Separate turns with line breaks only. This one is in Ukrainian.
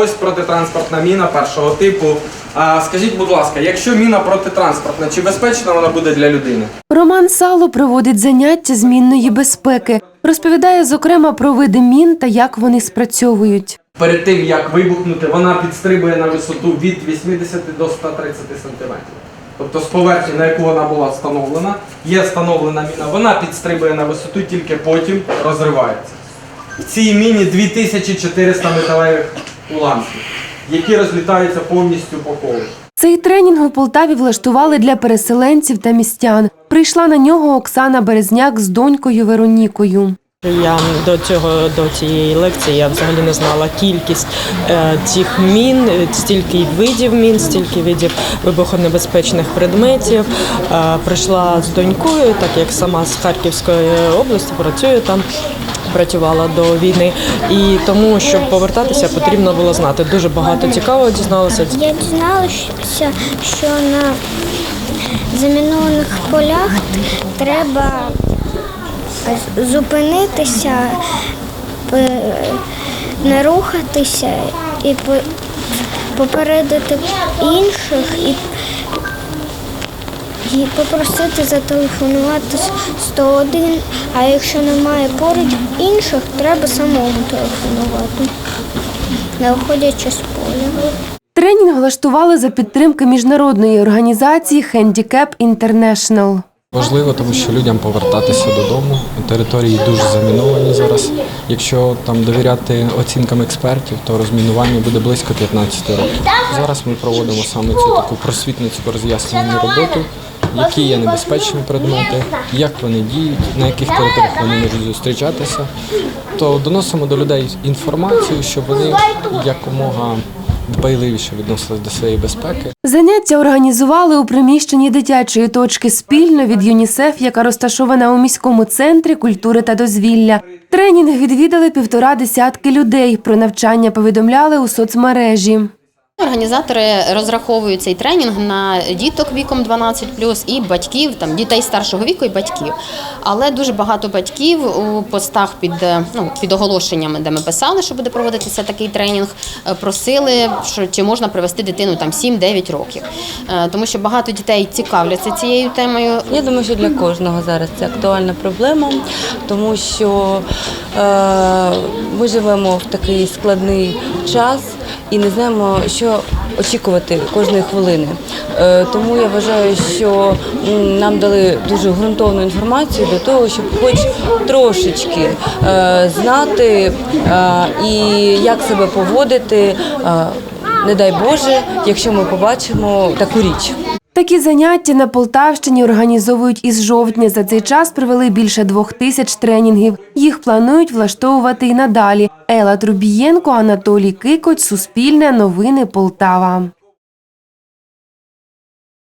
Ось протитранспортна міна першого типу. А скажіть, будь ласка, якщо міна протитранспортна, чи безпечна вона буде для людини?
Роман Сало проводить заняття з мінної безпеки. Розповідає, зокрема, про види мін та як вони спрацьовують.
Перед тим як вибухнути, вона підстрибує на висоту від 80 до 130 см. Тобто з поверхні, на яку вона була встановлена, є встановлена міна, вона підстрибує на висоту, тільки потім розривається. В цій міні 2400 металевих уламків, які розлітаються повністю по колу.
Цей тренінг у Полтаві влаштували для переселенців та містян. Прийшла на нього Оксана Березняк з донькою Веронікою.
Я до цього до цієї лекції я взагалі не знала кількість е, цих мін, е, стільки видів мін, стільки видів вибухонебезпечних предметів. Е, прийшла з донькою, так як сама з Харківської області працюю там. Працювала до війни, і тому, щоб повертатися, потрібно було знати. Дуже багато цікавого дізналася.
Я дізналася, що на замінованих полях треба зупинитися, не рухатися і попередити інших і попросити зателефонувати 101, а якщо немає поруч інших, треба самому телефонувати, не виходячи з поля.
Тренінг влаштували за підтримки міжнародної організації Handicap International.
Важливо, тому що людям повертатися додому. Території дуже заміновані зараз. Якщо там довіряти оцінкам експертів, то розмінування буде близько 15 років. Зараз ми проводимо саме цю таку просвітницьку роз'яснювальну роботу, які є небезпечні предмети, як вони діють, на яких територіях вони можуть зустрічатися. То доносимо до людей інформацію, щоб вони якомога дбайливіше відносились до своєї безпеки.
Заняття організували у приміщенні дитячої точки спільно від ЮНІСЕФ, яка розташована у міському центрі культури та дозвілля. Тренінг відвідали півтора десятки людей. Про навчання повідомляли у соцмережі.
Організатори розраховують цей тренінг на діток віком 12 і батьків, там дітей старшого віку і батьків. Але дуже багато батьків у постах під, е, ну, під оголошеннями, де ми писали, що буде проводитися такий тренінг, е, просили, що чи можна привести дитину там 7-9 років. Е, Тому що багато дітей цікавляться цією темою.
Я думаю, що для кожного зараз це актуальна проблема, тому що е, ми живемо в такий складний час і не знаємо, що очікувати кожної хвилини. Е, тому я вважаю, що нам дали дуже ґрунтовну інформацію для того, щоб хоч трошечки е, знати е, і як себе поводити. Не дай Боже, якщо ми побачимо таку річ.
Такі заняття на Полтавщині організовують із жовтня. За цей час провели більше двох тисяч тренінгів. Їх планують влаштовувати і надалі. Ела Трубієнко, Анатолій Кикоць, Суспільне, Новини Полтава.